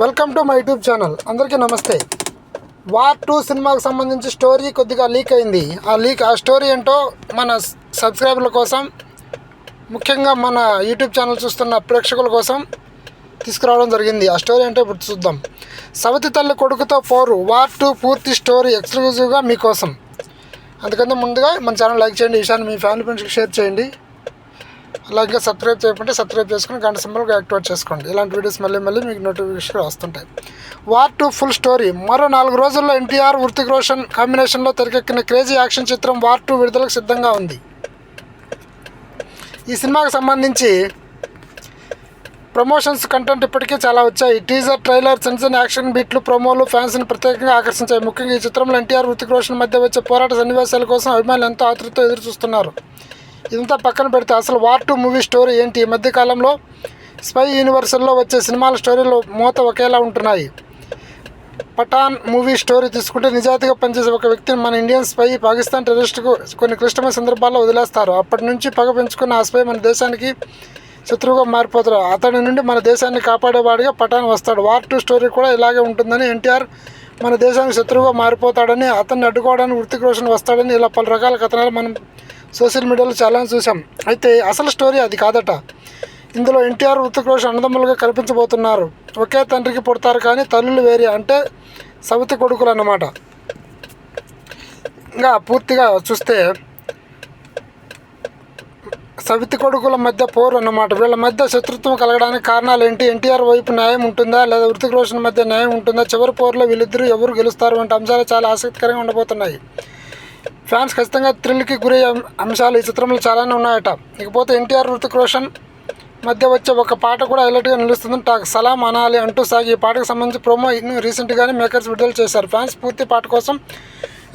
Welcome to my YouTube channel. అందరికీ నమస్తే. War two సినిమాకి సంబంధించి స్టోరీ కొద్దిగా లీక్ అయింది. ఆ లీక్ ఆ స్టోరీ ఏంటో మన సబ్స్క్రైబర్ల కోసం ముఖ్యంగా మన యూట్యూబ్ ఛానల్ చూస్తున్న ప్రేక్షకుల కోసం తీసుకురావడం జరిగింది. ఆ స్టోరీ అంటే ఇప్పుడు చూద్దాం. సవతి తల్లి కొడుకుతో పోరు. వార్ టూ పూర్తి స్టోరీ ఎక్స్క్లూజివ్గా మీకోసం. అందుకని ముందుగా మన ఛానల్ లైక్ చేయండి. ఈ విషయాన్ని మీ ఫ్యామిలీ ఫ్రెండ్స్కి షేర్ చేయండి. అలాగే సబ్స్క్రైబ్ చేయకుంటే సబ్స్క్రైబ్ చేసుకుని గంట సింబల్గా యాక్టివేట్ చేసుకోండి. ఇలాంటి వీడియోస్ మళ్ళీ మళ్ళీ మీకు నోటిఫికేషన్ వస్తుంటాయి. వార్ టు ఫుల్ స్టోరీ మరో నాలుగు రోజుల్లో ఎన్టీఆర్ వృతిక్ రోషన్ కాంబినేషన్లో తెరకెక్కిన క్రేజీ యాక్షన్ చిత్రం వార్ టూ విడుదలకు సిద్ధంగా ఉంది. ఈ సినిమాకు సంబంధించి ప్రమోషన్స్ కంటెంట్ ఇప్పటికే చాలా వచ్చాయి. టీజర్ ట్రైలర్ చిన్న చిన్న యాక్షన్ బీట్లు ప్రోమోలు ఫ్యాన్స్ని ప్రత్యేకంగా ఆకర్షించాయి. ముఖ్యంగా ఈ చిత్రంలో ఎన్టీఆర్ వృతిక్ రోషన్ మధ్య వచ్చే పోరాట సన్నివేశాల కోసం అభిమానులు ఎంతో ఆతృతతో ఎదురు చూస్తున్నారు ఇంత పక్కన పెడితే అసలు వార్ టూ మూవీ స్టోరీ ఏంటి? ఈ మధ్యకాలంలో స్పై యూనివర్సల్లో వచ్చే సినిమాల స్టోరీలు మూత ఒకేలా ఉంటున్నాయి. పఠాన్ మూవీ స్టోరీ తీసుకుంటే నిజాయితీగా పనిచేసే ఒక వ్యక్తిని మన ఇండియన్ స్పై పాకిస్తాన్ టెర్రరిస్టుకు కొన్ని క్లిష్టమైన సందర్భాల్లో వదిలేస్తారు. అప్పటి నుంచి పగ పెంచుకున్న ఆ స్పై మన దేశానికి శత్రువుగా మారిపోతారు అతడి నుండి మన దేశాన్ని కాపాడేవాడిగా పఠాన్ వస్తాడు. వార్ టూ స్టోరీ కూడా ఇలాగే ఉంటుందని ఎన్టీఆర్ మన దేశానికి శత్రువుగా మారిపోతాడని అతన్ని అడ్డుకోవడానికి వృత్తికి రోషన్ వస్తాడని ఇలా పలు రకాల కథనాలు మనం సోషల్ మీడియాలో చాలా చూసాం అయితే అసలు స్టోరీ అది కాదట. ఇందులో ఎన్టీఆర్ వృత్తిక్ రోషన్ అన్నదమ్ములుగా కల్పించబోతున్నారు. ఒకే తండ్రికి పుడతారు కానీ తల్లులు వేరే అంటే సవితి కొడుకులు అన్నమాట. ఇంకా పూర్తిగా చూస్తే సవితి కొడుకుల మధ్య పోరు అన్నమాట. వీళ్ళ మధ్య శత్రుత్వం కలగడానికి కారణాలు ఏంటి? ఎన్టీఆర్ వైపు న్యాయం ఉంటుందా? లేదా వృత్తిక్ రోషన్ మధ్య న్యాయం ఉంటుందా? చివరి పోరులో వీళ్ళిద్దరూ ఎవరు గెలుస్తారు? వంటి అంశాలు చాలా ఆసక్తికరంగా ఉండబోతున్నాయి. ఫ్యాన్స్ ఖచ్చితంగా థ్రిల్కి గురి అంశాలు ఈ చిత్రంలో చాలానే ఉన్నాయట. ఇకపోతే ఎన్టీఆర్ ఋతిక్ రోషన్ మధ్య వచ్చే ఒక పాట కూడా హైలైట్గా నిలుస్తుంది టాక్. సలాం అనాలి అంటూ సాగి ఈ పాటకు సంబంధించి ప్రోమో రీసెంట్గానే మేకర్స్ విడుదల చేశారు. ఫ్యాన్స్ పూర్తి పాట కోసం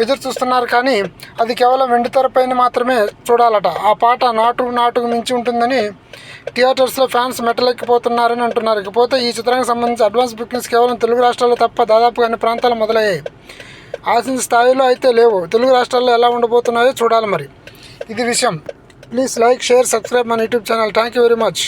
ఎదురు చూస్తున్నారు కానీ అది కేవలం వెండి తెరపైన మాత్రమే చూడాలట. ఆ పాట నాటు నాటుకు మించి ఉంటుందని థియేటర్స్లో ఫ్యాన్స్ మెట్టలెక్కిపోతున్నారని అంటున్నారు. ఇకపోతే ఈ చిత్రానికి సంబంధించి అడ్వాన్స్ బుకింగ్స్ కేవలం తెలుగు రాష్ట్రాల్లో తప్ప దాదాపుగా అన్ని ప్రాంతాలు మొదలయ్యాయి. ఆశించిన స్థాయిలో అయితే లేవు. తెలుగు రాష్ట్రాల్లో ఎలా ఉండబోతున్నాయో చూడాలి మరి. ఇది విషయం. ప్లీజ్ లైక్ షేర్ సబ్స్క్రైబ్ మన YouTube channel. Thank you very much